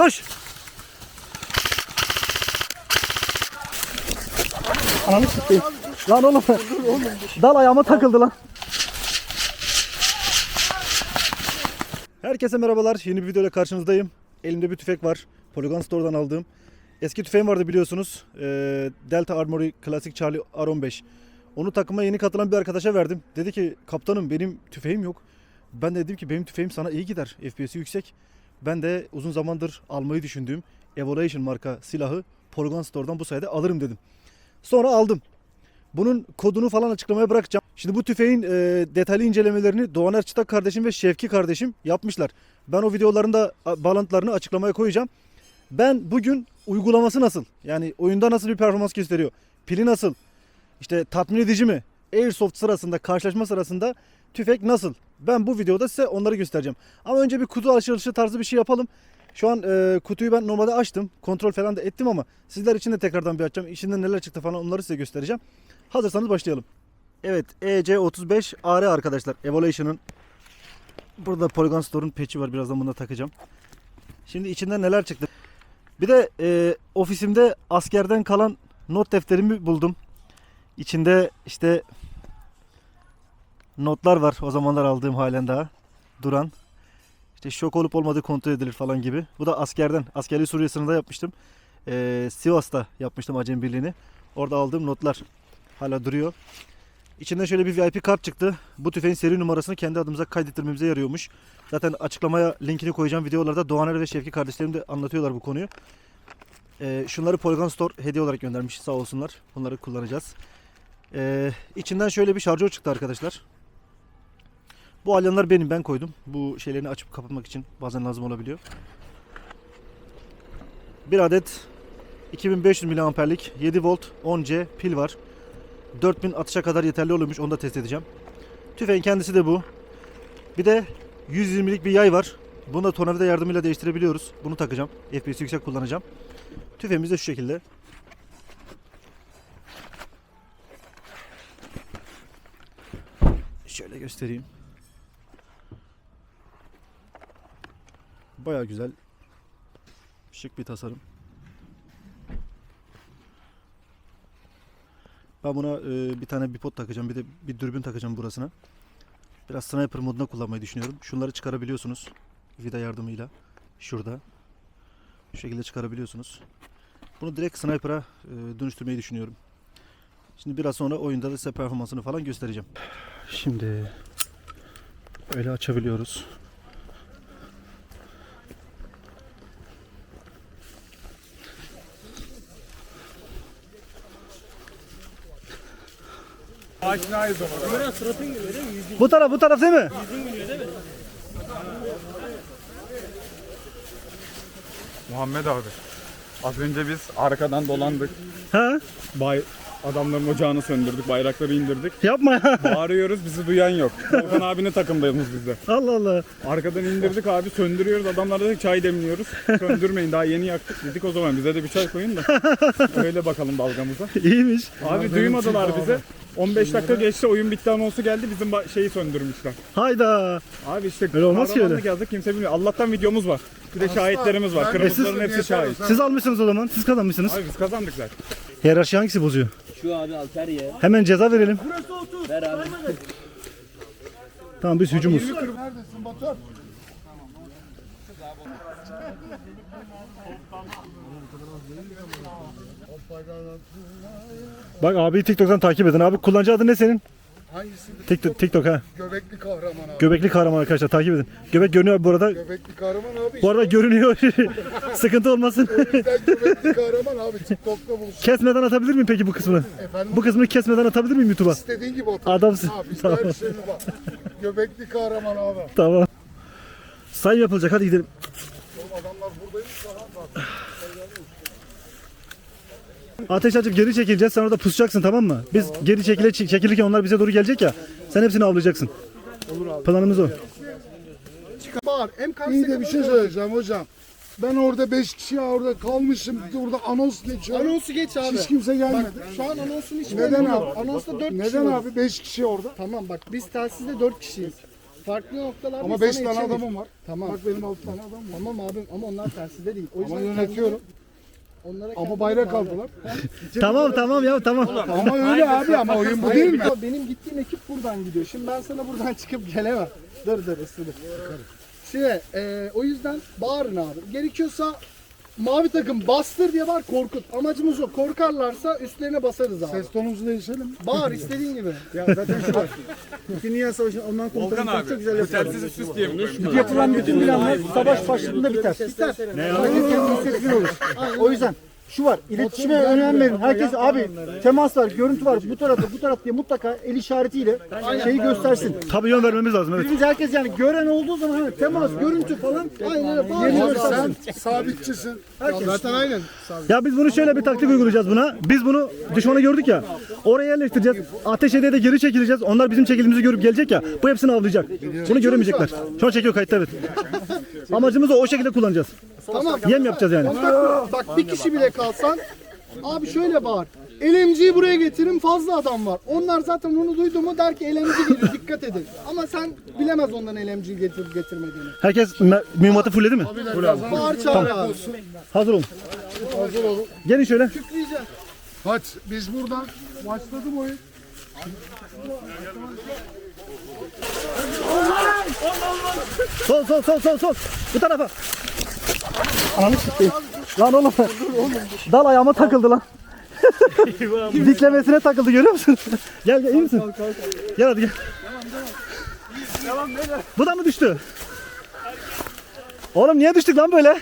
koş. Ananı sikeyim. Lan oğlum. Dal ayağıma takıldı lan. Herkese merhabalar. Yeni bir videoyla karşınızdayım. Elimde bir tüfek var. Polygon Store'dan aldığım. Eski tüfeğim vardı biliyorsunuz. Ee, Delta Armory Classic Charlie R15. Onu takıma yeni katılan bir arkadaşa verdim. Dedi ki kaptanım benim tüfeğim yok. Ben de dedim ki benim tüfeğim sana iyi gider. FPS'i yüksek. Ben de uzun zamandır almayı düşündüğüm Evolution marka silahı Polygon Store'dan bu sayede alırım dedim. Sonra aldım. Bunun kodunu falan açıklamaya bırakacağım. Şimdi bu tüfeğin e, detaylı incelemelerini Doğan Erçitak kardeşim ve Şevki kardeşim yapmışlar. Ben o videoların da bağlantılarını açıklamaya koyacağım. Ben bugün uygulaması nasıl? Yani oyunda nasıl bir performans gösteriyor? Pili nasıl? İşte tatmin edici mi? Airsoft sırasında, karşılaşma sırasında tüfek nasıl? Ben bu videoda size onları göstereceğim. Ama önce bir kutu açılışı tarzı bir şey yapalım. Şu an e, kutuyu ben normalde açtım. Kontrol falan da ettim ama sizler için de tekrardan bir açacağım. İçinden neler çıktı falan onları size göstereceğim. Hazırsanız başlayalım. Evet EC35 AR arkadaşlar. Evolution'ın Burada Polygon Store'un patch'i var. Birazdan bunu da takacağım. Şimdi içinden neler çıktı. Bir de e, ofisimde askerden kalan not defterimi buldum. İçinde işte notlar var. O zamanlar aldığım halen daha duran. İşte şok olup olmadığı kontrol edilir falan gibi. Bu da askerden. Askerliği Suriye sınırında yapmıştım. Ee, Sivas'ta yapmıştım Acem Birliği'ni. Orada aldığım notlar hala duruyor. İçinden şöyle bir VIP kart çıktı. Bu tüfeğin seri numarasını kendi adımıza kaydettirmemize yarıyormuş. Zaten açıklamaya linkini koyacağım videolarda Doğaner ve Şevki kardeşlerim de anlatıyorlar bu konuyu. Ee, şunları Polygon Store hediye olarak göndermiş sağ olsunlar. Bunları kullanacağız. Ee, içinden şöyle bir şarjör çıktı arkadaşlar. Bu alyanlar benim ben koydum. Bu şeylerini açıp kapatmak için bazen lazım olabiliyor. Bir adet 2500 miliamperlik 7 volt 10C pil var. 4000 atışa kadar yeterli oluyormuş. Onu da test edeceğim. Tüfeğin kendisi de bu. Bir de 120'lik bir yay var. Bunu da tornavida yardımıyla değiştirebiliyoruz. Bunu takacağım. FPS yüksek kullanacağım. Tüfeğimiz de şu şekilde. Şöyle göstereyim. Baya güzel. Şık bir tasarım. Ben buna e, bir tane bipod takacağım. Bir de bir dürbün takacağım burasına. Biraz sniper moduna kullanmayı düşünüyorum. Şunları çıkarabiliyorsunuz. Vida yardımıyla. Şurada. Şu şekilde çıkarabiliyorsunuz. Bunu direkt sniper'a e, dönüştürmeyi düşünüyorum. Şimdi biraz sonra oyunda da size performansını falan göstereceğim. Şimdi öyle açabiliyoruz. Aşinayız ama. Bu taraf bu taraf değil mi? Muhammed abi. Az önce biz arkadan dolandık. Ha? Bay adamların ocağını söndürdük, bayrakları indirdik. Yapma ya. Bağırıyoruz, bizi duyan yok. Volkan abinin takımdayız biz de. Allah Allah. Arkadan indirdik abi, söndürüyoruz. Adamlar dedik çay demliyoruz. Söndürmeyin, daha yeni yaktık. Dedik o zaman bize de bir çay koyun da. Öyle bakalım dalgamıza. İyiymiş. Abi duymadılar bize. 15 dakika geçti, oyun bitti anonsu geldi. Bizim ba- şeyi söndürmüşler. Hayda. Abi işte Öyle olmaz ki kahramanlık öyle. yazdık kimse bilmiyor. Allah'tan videomuz var. Bir de şahitlerimiz var. Kırmızıların hepsi şahit. Siz almışsınız o zaman. Siz kazanmışsınız. Abi biz kazandık zaten. Hiyerarşi hangisi bozuyor? Şu abi Alper ye. Hemen ceza verelim. Ver abi. Tamam biz hücumuz. Bak abi TikTok'tan takip edin. Abi kullanıcı adı ne senin? Hangisi? TikTok, TikTok ha. Göbekli kahraman abi. Göbekli kahraman arkadaşlar takip edin. Göbek görünüyor bu arada. Göbekli kahraman abi. Bu arada görünüyor. Sıkıntı olmasın. Göbekli kahraman abi. TikTok'ta buluştuk. kesmeden atabilir miyim peki bu kısmını? Efendim? Bu kısmını kesmeden atabilir miyim YouTube'a? İstediğin gibi otur. Adamsın. Abi Tamam. her. Göbekli kahraman abi. Tamam. Sayım yapılacak hadi gidelim. Oğlum adamlar buradaymış bak. Ateş açıp geri çekileceğiz. Sen orada pusacaksın tamam mı? Biz geri çekile çekilirken onlar bize doğru gelecek ya. Sen hepsini avlayacaksın. Olur abi. Planımız o. Bağır. İyi de bir şey söyleyeceğim hocam. Ben orada 5 kişi orada kalmışım. Burada anons geçiyor. Anonsu geç abi. Hiç kimse gelmedi. Şu an anonsun hiç Neden abi? Anonsta 4 kişi Neden var. abi 5 kişi orada? Tamam bak biz telsizde 4 kişiyiz. farklı noktalarda Ama sana 5 tane yetişemez. adamım var. Tamam. Bak benim 6 tane adamım var. Tamam abim ama onlar terside değil. O yüzden Ama yönetiyorum. Onlara Ama bayrak aldılar. Tamam tamam ya tamam. Ama öyle abi ama oyun bu Hayır, değil mi? Benim gittiğim ekip buradan gidiyor. Şimdi ben sana buradan çıkıp gelemem. Dur dur ısınır. Şimdi e, o yüzden bağırın abi. Gerekiyorsa mavi takım bastır diye var korkut. Amacımız o. Korkarlarsa üstlerine basarız abi. Ses tonumuzu değişelim. Bağır istediğin gibi. Ya zaten şu var. İkinci Dünya Savaşı'nın Alman komutanı çok güzel yapıyor. Telsiz üst üst diye koymuş? Yapılan bütün planlar savaş başladığında biter. Biter. Herkes kendini olur. O yüzden şu var, iletişime önem verin. Herkes abi temas var, görüntü var, bu tarafta, bu taraf diye mutlaka el işaretiyle şeyi göstersin. Tabii yön vermemiz lazım evet. Birbirimiz herkes yani gören olduğu zaman hani temas, görüntü falan Aynen öyle. Abi göstersin. sabitçisin. Zaten aynen. Ya biz bunu şöyle bir taktik uygulayacağız buna. Biz bunu düşmanı gördük ya. Oraya yerleştireceğiz. Ateş edeye de geri çekileceğiz. Onlar bizim çekildiğimizi görüp gelecek ya. Bu hepsini avlayacak. Bunu göremeyecekler. Şu an çekiyor kayıtta evet. Amacımız o. O şekilde kullanacağız. Tamam. Yem yapacağız yani. Bak bir kişi bile kalsan abi şöyle bağır. LMG'yi buraya getirin fazla adam var. Onlar zaten onu duydu mu der ki LMG geliyor dikkat edin. Ama sen bilemez ondan LMG getir getirmediğini. Herkes me- mühimmatı fulledi mi? Bağır çağır abi. Hazır olun. Hazır olun. Gelin şöyle. Kükreyeceğiz. Hadi biz buradan başladı bu oyun. Sol sol sol sol sol. Bu tarafa. Ananı sikeyim. Lan oğlum. Dal ayağıma takıldı lan. Diklemesine takıldı görüyor musun? gel gel iyi misin? Gel hadi gel. Bu da mı düştü? Oğlum niye düştük lan böyle?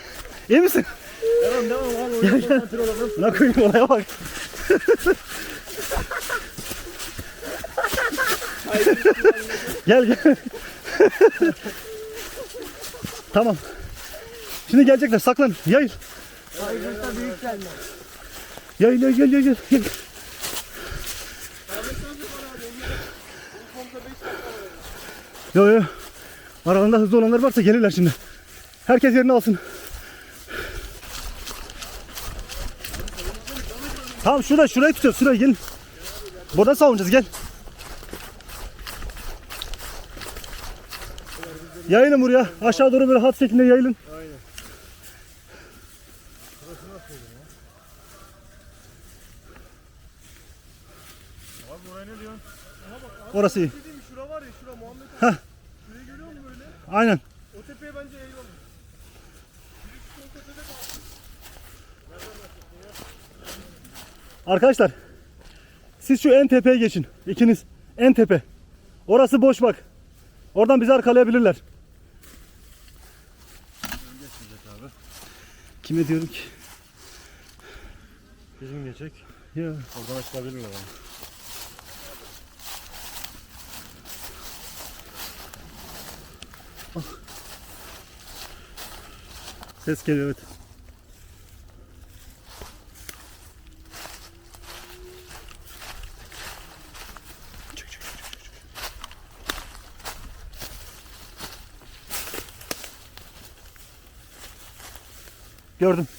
İyi misin? Devam devam abi. Gel gel. Ne koyayım olaya bak. gel gel. Tamam. Şimdi gelecekler saklan yayıl. Yayıl yayıl yayıl yayıl. yayıl. Yo yo. Aralarında hızlı olanlar varsa gelirler şimdi. Herkes yerini alsın. Tamam şurada şurayı tutuyoruz şurayı gelin. Burada savunacağız gel. Yayılın buraya. Aşağı doğru böyle hat şeklinde yayılın. Orası iyi. Şura var ya şura Muhammed Heh. Şurayı görüyor musun böyle? Aynen. O tepeye bence eğilalım. Arkadaşlar siz şu en tepeye geçin. İkiniz. En tepe. Orası boş bak. Oradan bizi arkalayabilirler. Kime diyorum ki? Bizim geçecek. Ya. Oradan açılabilirler ama. Ses geliyor evet.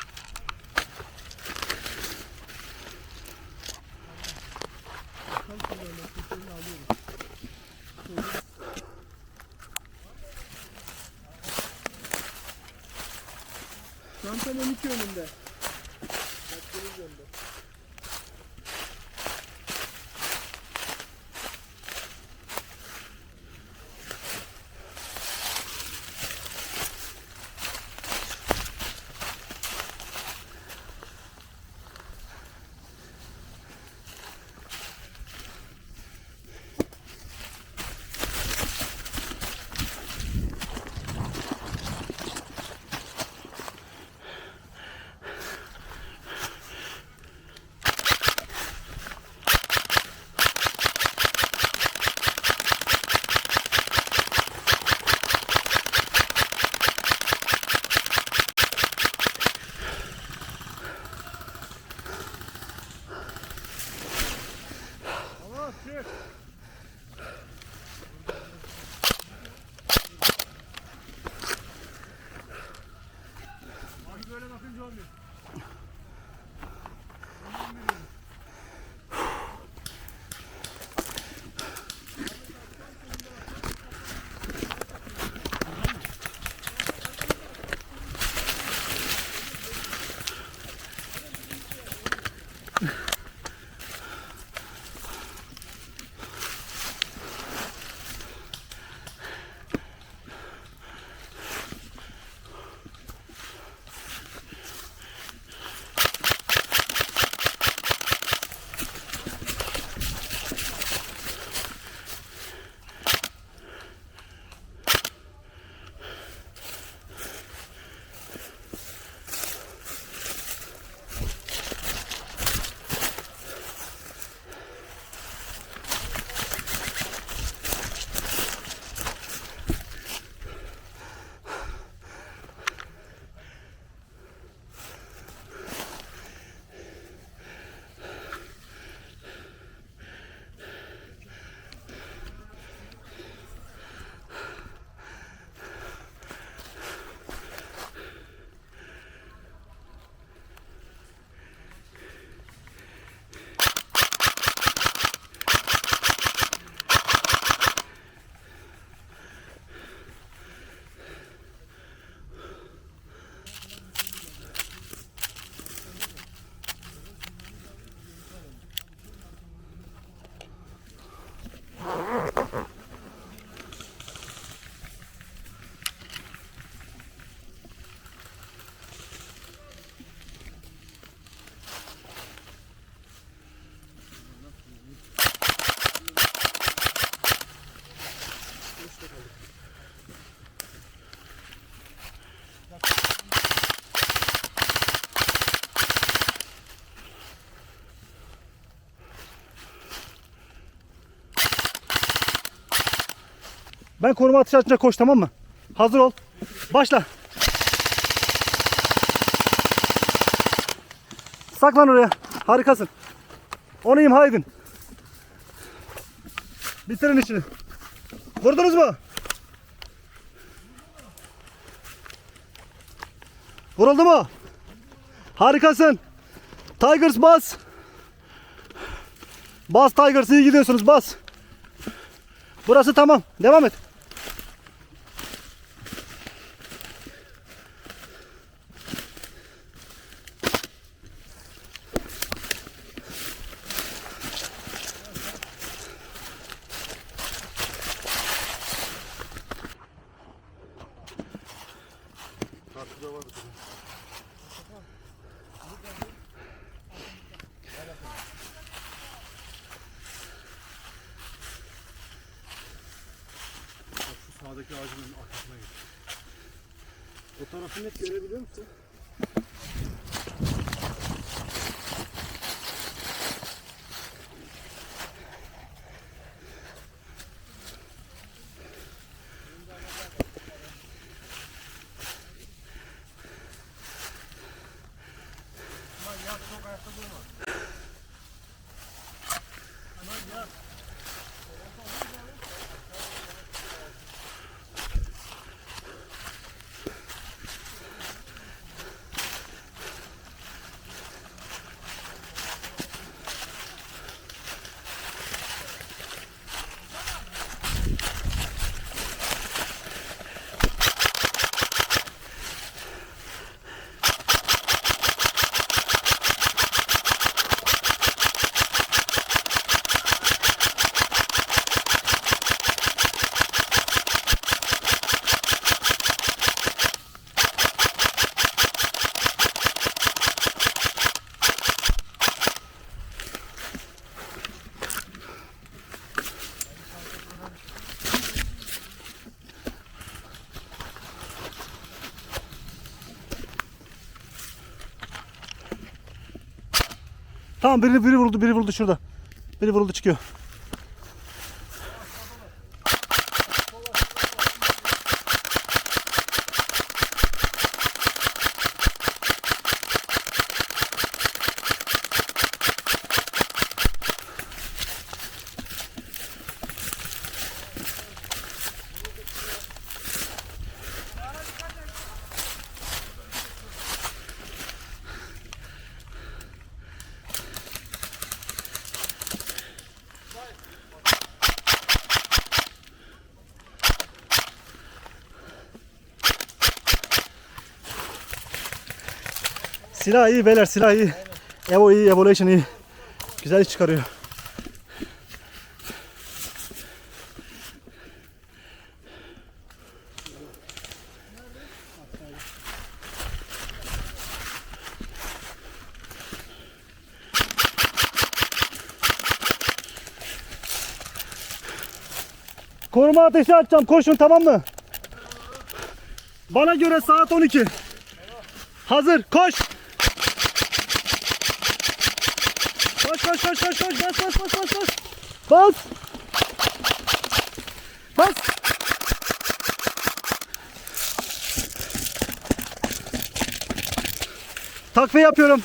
Çantam 12 önünde. Ben koruma atışı açınca koş tamam mı? Hazır ol. Başla. Saklan oraya. Harikasın. Onu imha edin. Bitirin işini. Vurdunuz mu? Vuruldu mu? Harikasın. Tigers bas. Bas Tigers iyi gidiyorsunuz bas. Burası tamam. Devam et. O tarafı net görebiliyor musun? Tamam biri biri vuruldu biri vuruldu şurada. Biri vuruldu çıkıyor. Silah iyi beyler silah iyi. Evo iyi, Evolution iyi. Güzel iş çıkarıyor. Koruma ateşi açacağım. Koşun tamam mı? Bana göre saat 12. Hazır. Koş. Koş koş koş koş. Bas bas bas bas bas. Bas. Bas. Takviye yapıyorum.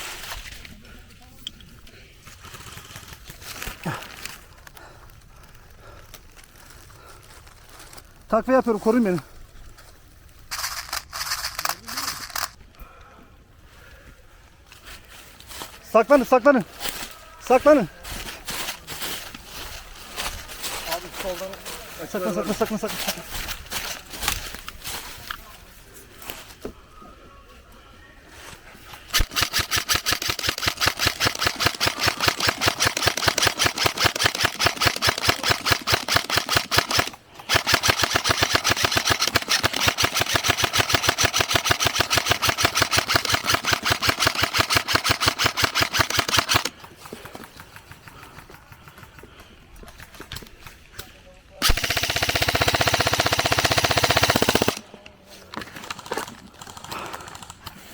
Takviye yapıyorum. Koruyun beni. Saklanın saklanın. Saklanın. Abi soldan. Saklan saklan saklan saklan. saklan.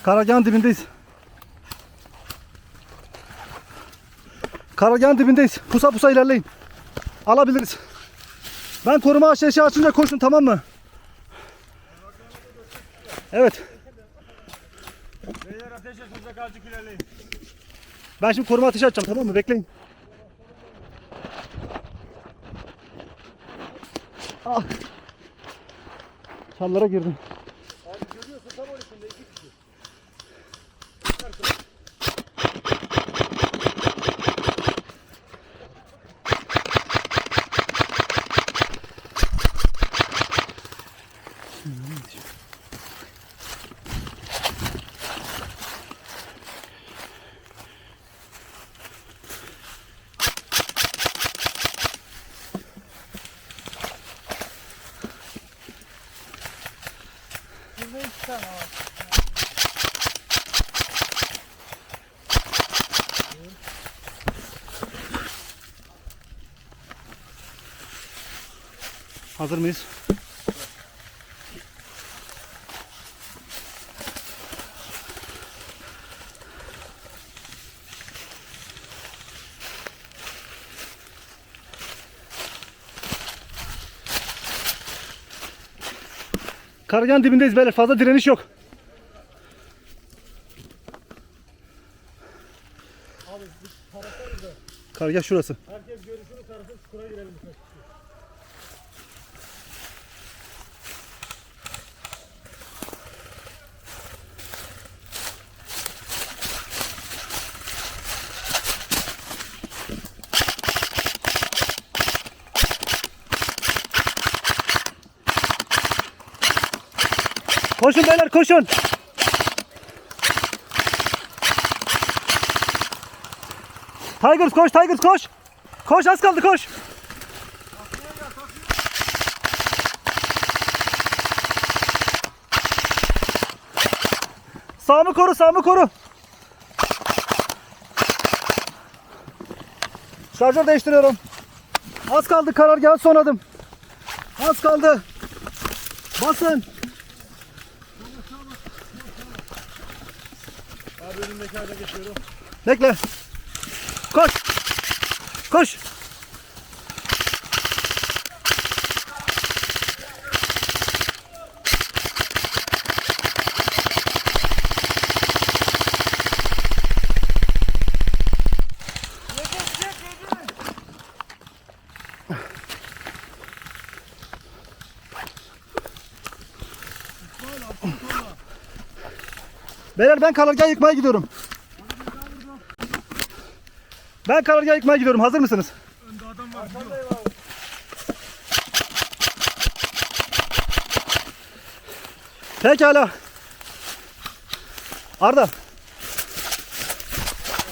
Karargahın dibindeyiz. Karargahın dibindeyiz. Pusa pusa ilerleyin. Alabiliriz. Ben koruma aşağı açınca koşun tamam mı? Evet. Beyler ateş uzak azıcık ilerleyin. Ben şimdi koruma ateşi açacağım tamam mı? Bekleyin. Ah. Çallara girdim. Hazır mıyız? Kargan dibindeyiz beyler. Fazla direniş yok. Kargah şurası. Koşun beyler koşun. Tigers koş Tigers koş. Koş az kaldı koş. Sağımı koru sağımı koru. Şarjör değiştiriyorum. Az kaldı karargahı son adım. Az kaldı. Basın. Bekle. Koş. Koş. Beyler ben karargah yıkmaya gidiyorum. Ben karargah yıkmaya gidiyorum. Hazır mısınız? Pekala. Arda.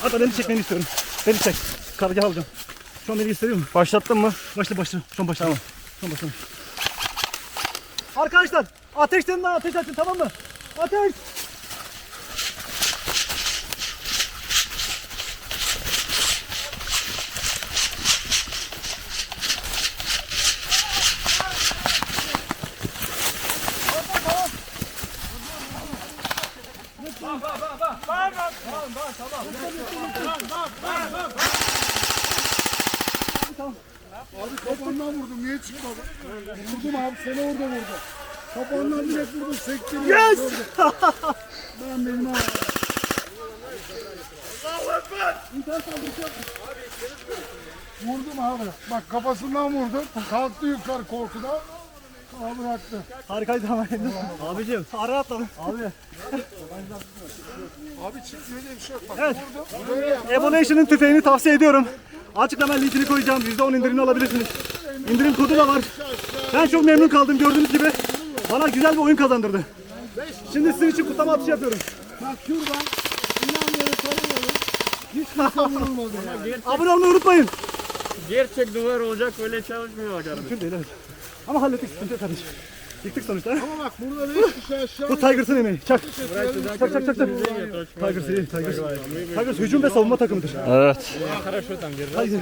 Arda beni çekmeni istiyorum. Beni çek. Karargah alacağım. Şu an beni gösteriyor mu? Başlattın mı? Başla başla. Şu an başla. Tamam. Şu an başla. Arkadaşlar ateşten daha ateş açın tamam mı? Ateş! Kafandan vurdum niye çıkmadı? Vurdum abi seni orada vurdum. Kafandan direkt vurdum sektirdim. Yes! ben benim abi. Vurdum abi. Bak kafasından vurdum. Kalktı yukarı korkudan. Aa bıraktı. Harikaydı ama. Abicim ara atladım. Abi. Abi diye bir şey yok. Bak Evet. vurdum. Evolution'ın tüfeğini tavsiye ediyorum. Açıklama linkini koyacağım. %10 indirimli alabilirsiniz. İndirim kodu da var. Ben çok memnun kaldım gördüğünüz gibi. Bana güzel bir oyun kazandırdı. Şimdi sizin için kutlama atışı yapıyorum. Bak şuradan inan böyle tanımıyorum. Hiç kimse vurulmadı yani. Abone olmayı unutmayın. Gerçek duvar olacak öyle çalışmıyor bak kardeşim. Mümkün değil evet. Ama hallettik sıkıntı yok kardeşim. Yıktık sonuçta. Ama bak burada beş kişi aşağı Bu Tigers'ın emeği. Çak. Çak çak çak çak. Tigers iyi. Tigers. Tigers hücum ve savunma takımıdır. Evet. Haydi.